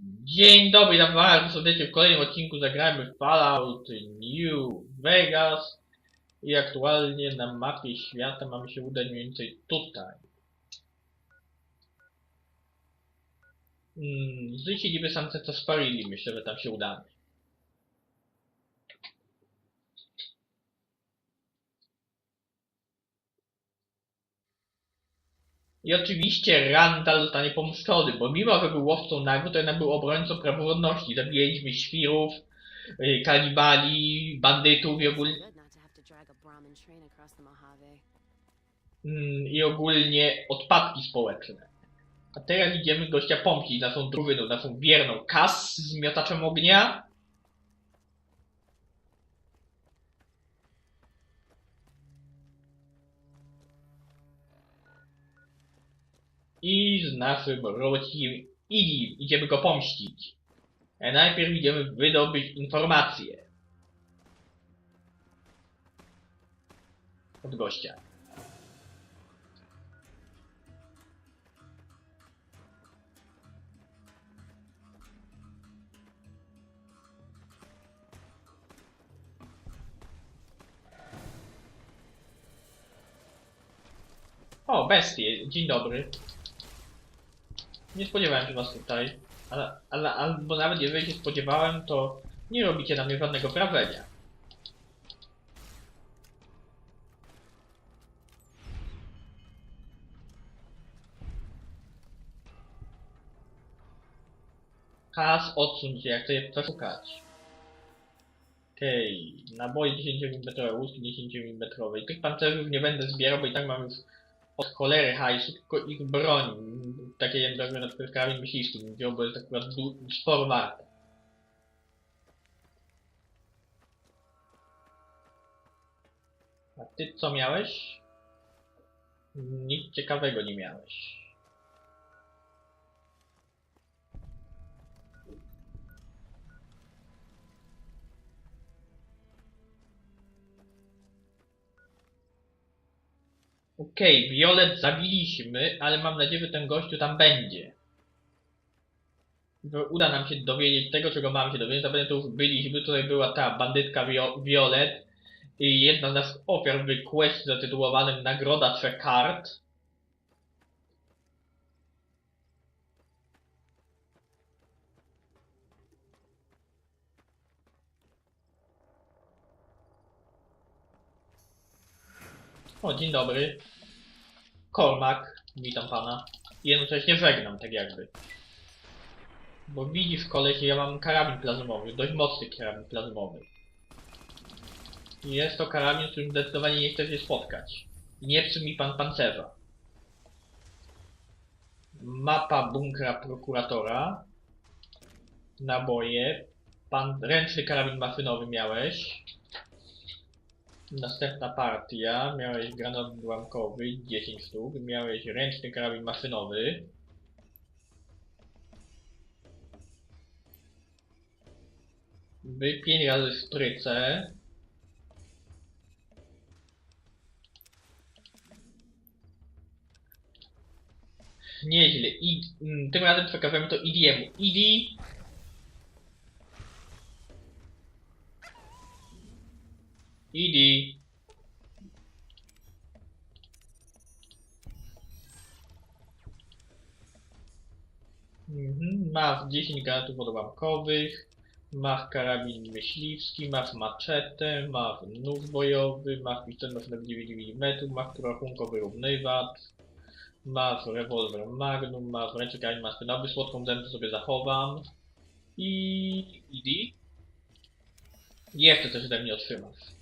Dzień dobry, witam bardzo serdecznie w kolejnym odcinku zagrajmy w Fallout New Vegas i aktualnie na mapie świata mamy się udać mniej więcej tutaj. Hmm, z siedzibie Sunseta sparili, myślę, że tam się udamy. I oczywiście Randall zostanie pomszczony, bo mimo, że był łowcą nagród, to jednak był obrońcą praworządności. Zabijaliśmy świrów, y, kanibali, bandytów i ogólnie, mm, i ogólnie odpadki społeczne. A teraz idziemy gościa pomścić, naszą drużyną, naszą wierną Kas z miotaczem ognia. I z naszym robocikiem Idi. Idziemy go pomścić. A najpierw idziemy wydobyć informacje. Od gościa. O, bestie, dzień dobry. Nie spodziewałem się was tutaj. Ale, ale, albo nawet jeżeli się spodziewałem, to nie robicie na mnie żadnego wrażenia. Kas, odsuń się, jak chcę je przeszukać. Okej, naboje 10 mm, łuski 10 mm. Tych pancerzów nie będę zbierał, bo i tak mam już od cholery hajsu, tylko ich broń. Takie jak zrobię na przykład karabin myśliwski, bym wziął, bo jest akurat sporo warte. A ty co miałeś? Nic ciekawego nie miałeś. Okej, Violet zabiliśmy, ale mam nadzieję, że ten gościu tam będzie. Uda nam się dowiedzieć tego, czego mamy się dowiedzieć. Zapewne tu byliśmy, tutaj była ta bandytka Vio- Violet i jedna z naszych ofiar w questie zatytułowanym Nagroda Trzech Kart. O, dzień dobry. Kormak, witam pana. Jednocześnie żegnam, tak jakby. Bo widzisz koleś, ja mam karabin plazmowy, dość mocny karabin plazmowy. Jest to karabin, z którym zdecydowanie nie chcę się spotkać. Nie przy mi pan pancerza. Mapa bunkra prokuratora. Naboje. Pan ręczny karabin maszynowy miałeś. Następna partia, miałeś granat ułamkowy 10 sztuk, miałeś ręczny karabin maszynowy. Wy 5 razy szpryce. Nieźle. I, mm, tym razem przekażemy to Idiemu. Idi, Idi. Mhm, masz 10 granatów odłamkowych, masz karabin myśliwski, masz maczetę, masz nóż bojowy, masz pistolet maszynowy 9 mm, masz rachunkowy równywacz, masz rewolwer magnum, masz ręczny karabin maszynowy, słodką dętę sobie zachowam i... Idi? Jeszcze coś ode mnie otrzymasz.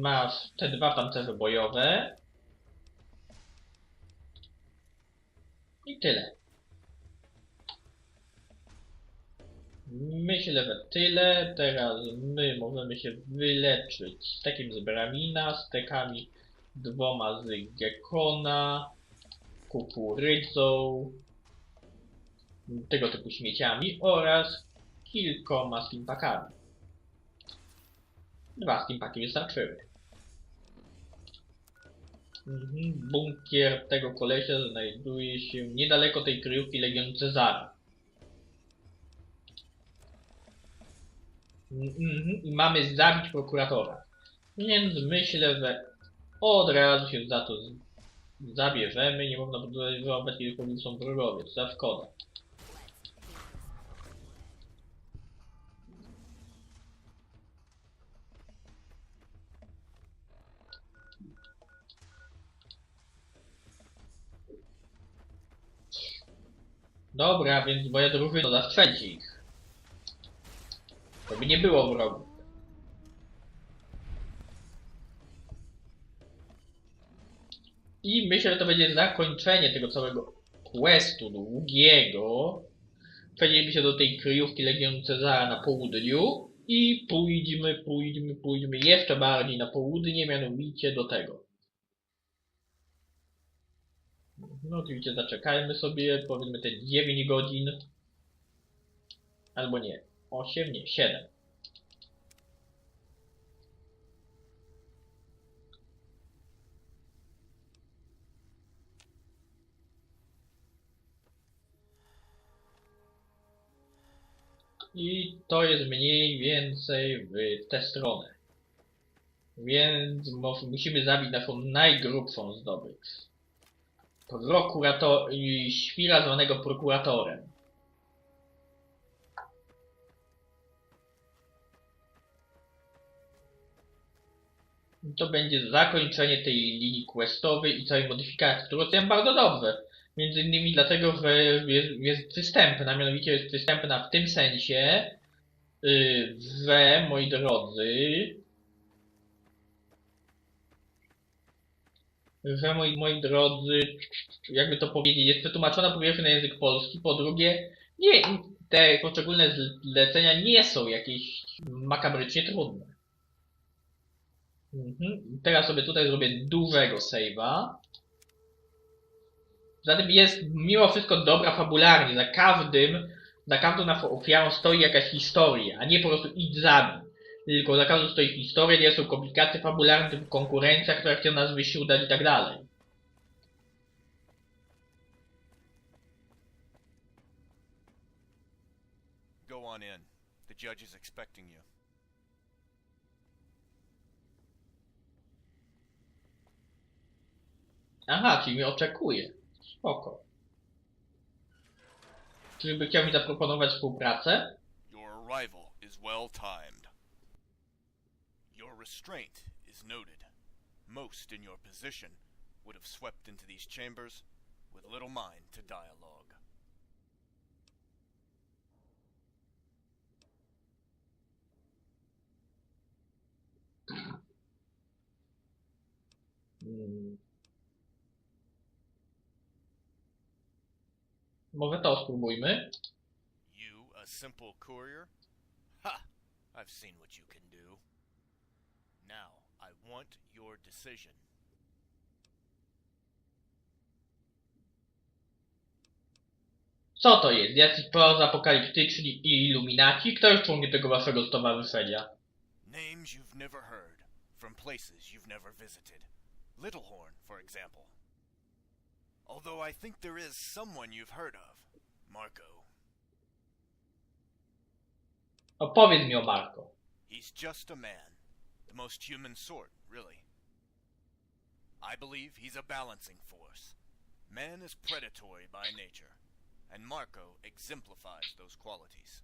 Masz te dwa pancerze bojowe. I tyle. Myślę, że tyle. Teraz my możemy się wyleczyć z takim z Bramina, z tekami dwoma z Gekona, kukurydzą, tego typu śmieciami oraz kilkoma stimpakami. Dwa steampaki wystarczyły. Mhm. Bunkier tego kolesia znajduje się niedaleko tej kryjówki Legionu Cezara. Mhm. I mamy zabić prokuratora. Więc myślę, że od razu się za to z- zabierzemy. Nie można podejrzewać, kiedy są wrogowie. To za szkoda. Dobra, więc moja drużyna zastrzeli ich. To by nie było wrogów. I myślę, że to będzie zakończenie tego całego questu długiego. Przejdziemy się do tej kryjówki Legionu Cezara na południu i pójdźmy, pójdźmy, pójdźmy jeszcze bardziej na południe, mianowicie do tego. No oczywiście zaczekajmy sobie, powiedzmy te 9 godzin. Albo nie, 8, nie, 7. I to jest mniej więcej w tę stronę. Więc musimy zabić naszą najgrubszą zdobycz. Prokurator... świra zwanego prokuratorem. To będzie zakończenie tej linii questowej i całej modyfikacji, którą oceniam bardzo dobrze. Między innymi dlatego, że jest, jest przystępna, mianowicie jest przystępna w tym sensie, y, że, moi drodzy, że moi, moi drodzy, jakby to powiedzieć, jest przetłumaczona po pierwsze na język polski, po drugie, nie, te poszczególne zlecenia nie są jakieś makabrycznie trudne. Mhm. Teraz sobie tutaj zrobię dużego save'a. Zatem jest mimo wszystko dobra fabularnie. Za każdym, za każdą ofiarą stoi jakaś historia, a nie po prostu idź zabij. Tylko za każdą stoi historia, nie są komplikacje fabularne, typu konkurencja, która chce nas wysiudać i tak dalej. Go on in. The judge is expecting you. Aha, czyli mnie oczekuje. Spoko. Czyżby chciał mi zaproponować współpracę? Your arrival is well timed. Restraint is noted. Most in your position would have swept into these chambers with little mind to dialogue. Hmm. Może to spróbujmy. You, a simple courier? Ha! I've seen what you can do. Now, I want your decision. Co to jest? Jacyś pozapokaliptyczni i iluminaci? Kto jest członkiem tego waszego stowarzyszenia? Names you've never heard, from places you've never visited. Littlehorn, for example. Although I think there is someone you've heard of. Marco. Opowiedz mi o Marco. He's just a man. The most human sort, really. I believe he's a balancing force. Man is predatory by nature, and Marco exemplifies those qualities.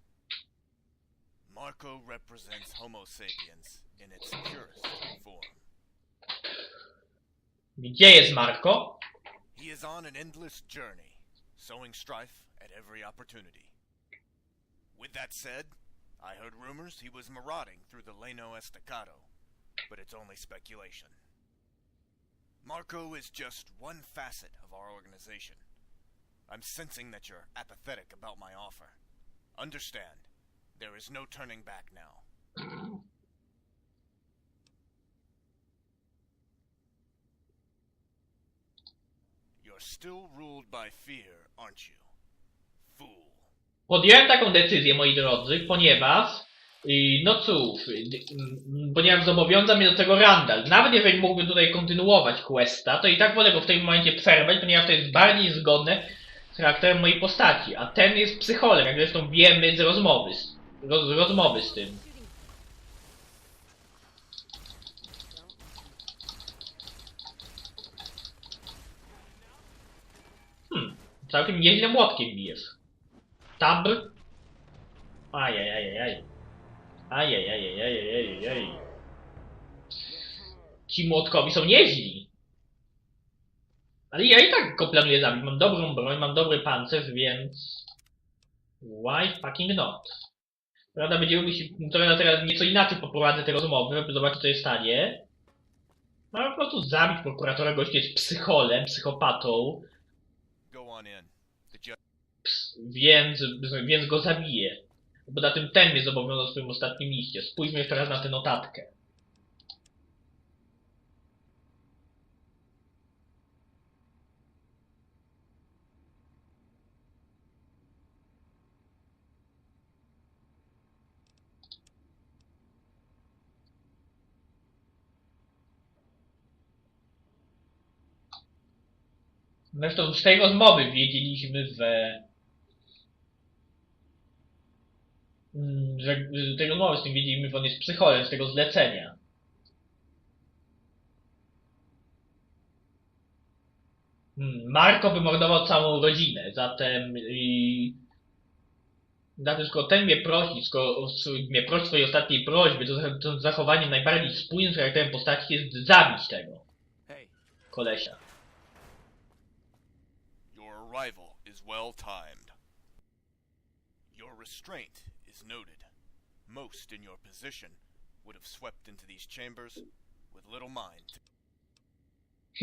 Marco represents Homo sapiens in its purest form. Gdzie jest Marko? He is on an endless journey, sowing strife at every opportunity. With that said, I heard rumors he was marauding through the Leno Estacado, but it's only speculation. Marco is just one facet of our organization. I'm sensing that you're apathetic about my offer. Understand, there is no turning back now. You're still ruled by fear, aren't you? Fool. Podjąłem taką decyzję, moi drodzy, ponieważ I no cóż, ponieważ zobowiązał mnie do tego Randall. Nawet jeżeli mógłbym tutaj kontynuować questa, to i tak wolę go w tym momencie przerwać, ponieważ to jest bardziej zgodne z charakterem mojej postaci. A ten jest psycholem, jak zresztą wiemy z rozmowy. Z, roz, rozmowy z tym. Hmm, całkiem nieźle młotkiem bijesz. Tab. Ajajajajaj. Ajajajajajajajaj. Ci młotkowi są nieźli. Ale ja i tak go planuję zabić. Mam dobrą broń, mam dobry pancerz, więc... Why fucking not? Prawda, będziemy musieli... Trochę na teraz nieco inaczej poprowadzę te rozmowy, żeby zobaczyć co się stanie. No po prostu zabić prokuratora, gość jest psycholem, psychopatą, więc, więc go zabiję. Bo na tym ten mnie zobowiązał swoim ostatnim liście. Spójrzmy jeszcze raz na tę notatkę. Zresztą z tej rozmowy wiedzieliśmy, że Mm, że z tej rozmowy z tym wiedzieliśmy, że on jest psycholem z tego zlecenia. Hmm, Marko wymordował całą rodzinę, zatem i... Zatem skoro ten mnie prosi, skoro mnie prosi swojej ostatniej prośby, to, to zachowaniem najbardziej spójnym z charakterem postaci jest zabić tego kolesia. your arrival is well timed. Your restraint is noted. Most in your position would have swept into these chambers with little mind to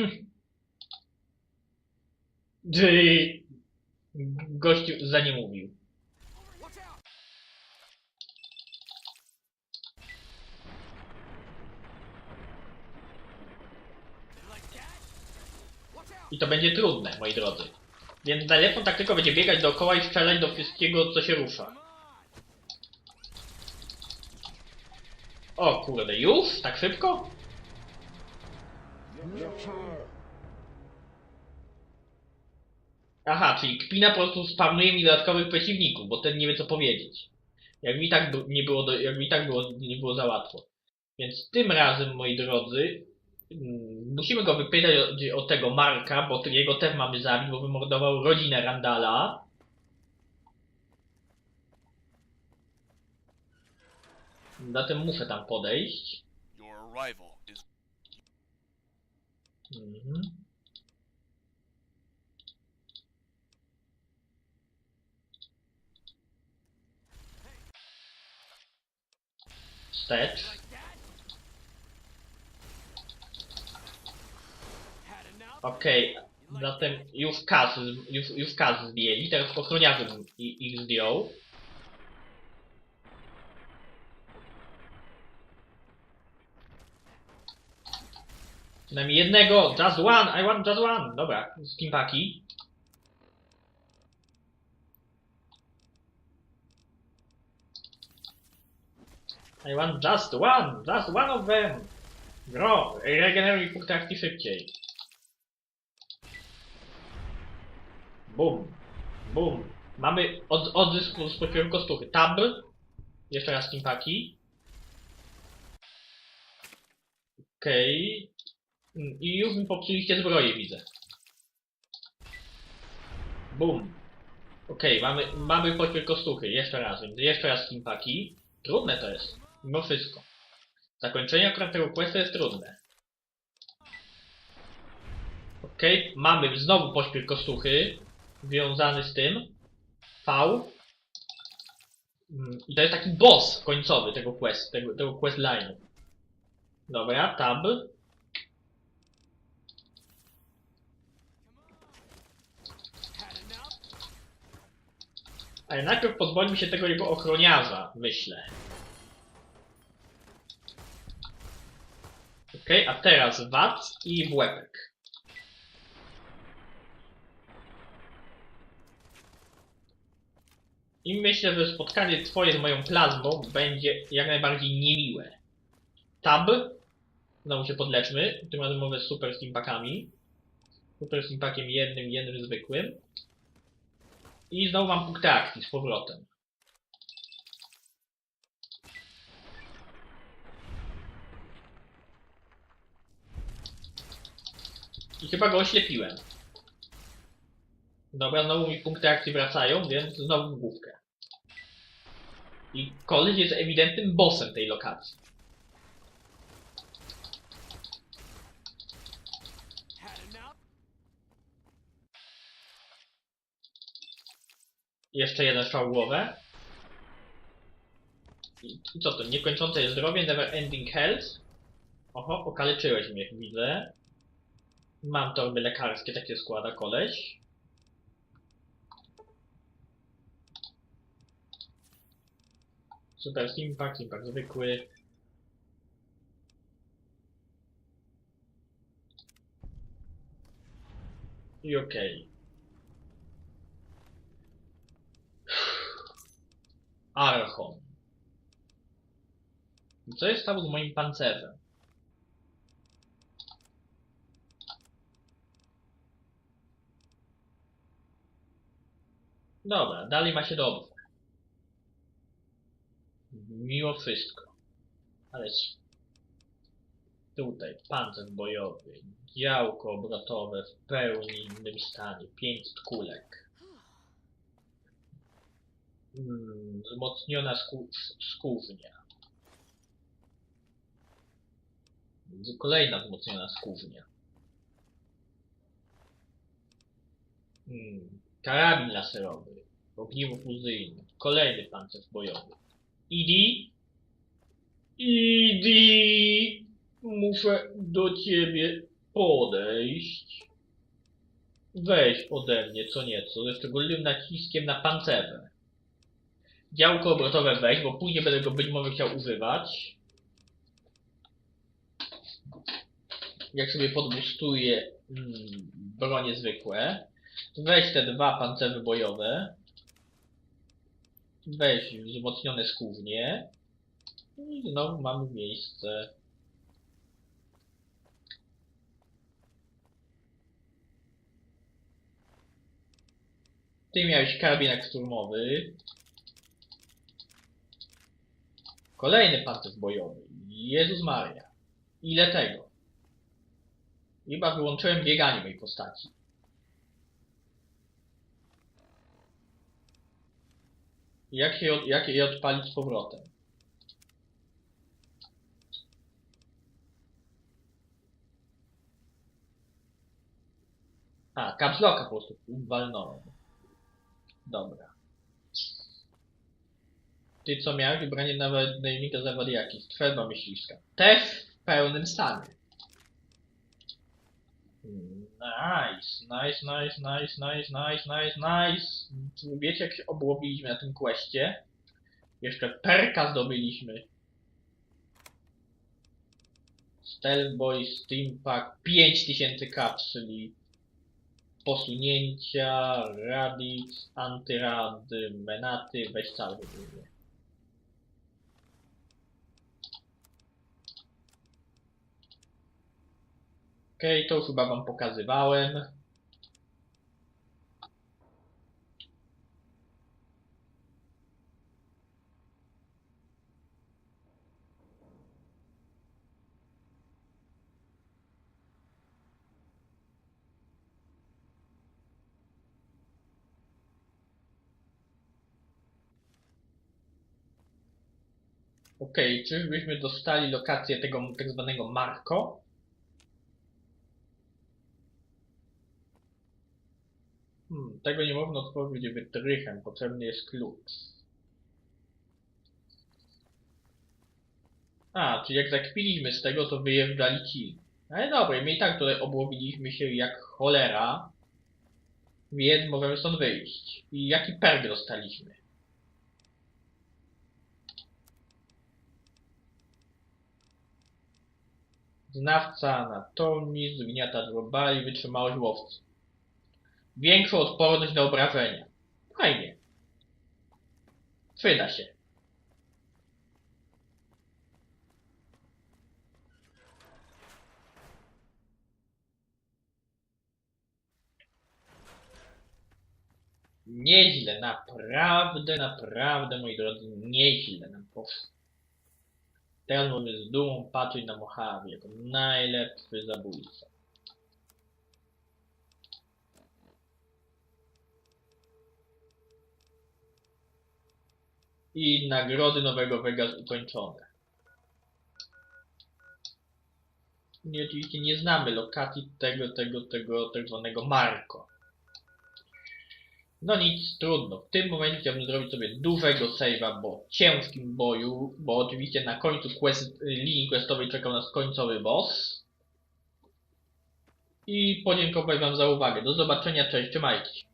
Czy gościu za nie mówił. I to będzie trudne, moi drodzy. Więc najlepszą taktyką będzie biegać dookoła i strzelać do wszystkiego, co się rusza. O kurde, już? Tak szybko? Aha, czyli Kpina po prostu spamuje mi dodatkowych przeciwników, bo ten nie wie co powiedzieć. Jak mi tak nie było, do, jak mi tak było, nie było za łatwo. Więc tym razem, moi drodzy, mm, musimy go wypytać o, o tego Marka, bo jego też mamy zabić, bo wymordował rodzinę Randala. Zatem muszę tam podejść. Mhm. Wstecz. Okej, zatem już kas, już, już kas zdjęli, teraz i- ich zdjął. Przynajmniej jednego, just one, I want just one. Dobra, skimpaki. I want just one, just one of them. Gro, regeneruj punkty akcji szybciej. Bum, bum. Mamy od, odzysk z poziomu kostuchy. Tab. Jeszcze raz skimpaki. Okej. Mm, I już mi popsuliście zbroję, widzę. Bum. Okej, mamy, mamy choćby kostuchy. Jeszcze raz, więc jeszcze raz skimpaki. Trudne to jest. Mimo wszystko. Zakończenie akurat tego questu jest trudne. Okej, mamy znowu pośpiech kostuchy. Wiązany z tym. V. Mm, I to jest taki boss końcowy tego quest, tego, tego quest. Dobra, tab. Ale najpierw pozbądźmy się tego jego ochroniarza, myślę. Okej, a teraz wac i w. I myślę, że spotkanie twoje z moją plazmą będzie jak najbardziej niemiłe. Tab. Znowu się podleczmy. Tym razem mówię z super steampakami. Super steampakiem jednym, jednym zwykłym. I znowu mam punkty akcji z powrotem. I chyba go oślepiłem. Dobra, znowu mi punkty akcji wracają, więc znowu główkę. I koleś jest ewidentnym bossem tej lokacji. Jeszcze jeden strzał głowę. I co to? Niekończące zdrowie, never ending health. Oho, okaleczyłeś mnie, widzę. Mam torby lekarskie, takie składa koleś. Super Steampack, Steampack zwykły. I okej. Archon. Co jest stało z moim pancerzem? Dobra, dalej ma się dobrze. Mimo wszystko. Ale s- tutaj pancerz bojowy, działko obrotowe w pełni innym stanie, 500 kulek. Mm, wzmocniona skównia. Kolejna wzmocniona skównia. Mm, karabin laserowy, ogniwo fuzyjne, kolejny pancerz bojowy. Idi? Idi! Muszę do ciebie podejść. Weź ode mnie co nieco, ze szczególnym naciskiem na pancerze. Działko obrotowe weź, bo później będę go być może chciał używać. Jak sobie podbustuję mm, bronie zwykłe. Weź te dwa pancerze bojowe. Weź wzmocnione skównie. I znowu mamy miejsce. Ty miałeś karabinek szturmowy. Kolejny pancerz bojowy. Jezus Maria. Ile tego? Chyba wyłączyłem bieganie mojej postaci. Jak je, jak je odpalić z powrotem? A, caps locka po prostu walnąłem. Dobra. Ty co miałeś? Wybranie nawet najemnika zawadiaki. Strzelba myśliwska. Też w pełnym stanie. Nice, nice, nice, nice, nice, nice, nice, nice. Wiecie jak się obłowiliśmy na tym questie? Jeszcze perka zdobyliśmy. Stealth Boy Steampack 5000 kapsuli. Posunięcia, Radix, Antyrady, Menaty, weź cały to chyba wam pokazywałem. Okej, czyżbyśmy dostali lokację tego tak zwanego Marco? Hmm, tego nie można otworzyć wytrychem, potrzebny jest klucz. A, czyli jak zakpiliśmy z tego, to wyjeżdżali ci. Ale dobra, my i tak tutaj obłowiliśmy się jak cholera, więc możemy stąd wyjść. I jaki perk dostaliśmy? Znawca anatomii, zgniata drobali, wytrzymałość łowcy. Większą odporność na obrażenia. Fajnie. Przyda się. Nieźle, naprawdę, naprawdę, moi drodzy, nieźle nam poszło. Teraz z dumą patrzeć na Mojave jako najlepszy zabójca. I nagrody Nowego Vegas ukończone. I oczywiście nie znamy lokacji tego, tego, tego tak zwanego Marko. No nic, trudno. W tym momencie chciałbym zrobić sobie dużego save'a po ciężkim boju, bo oczywiście na końcu quest, linii questowej czekał nas końcowy boss. I podziękować wam za uwagę. Do zobaczenia, cześć, trzymajcie się.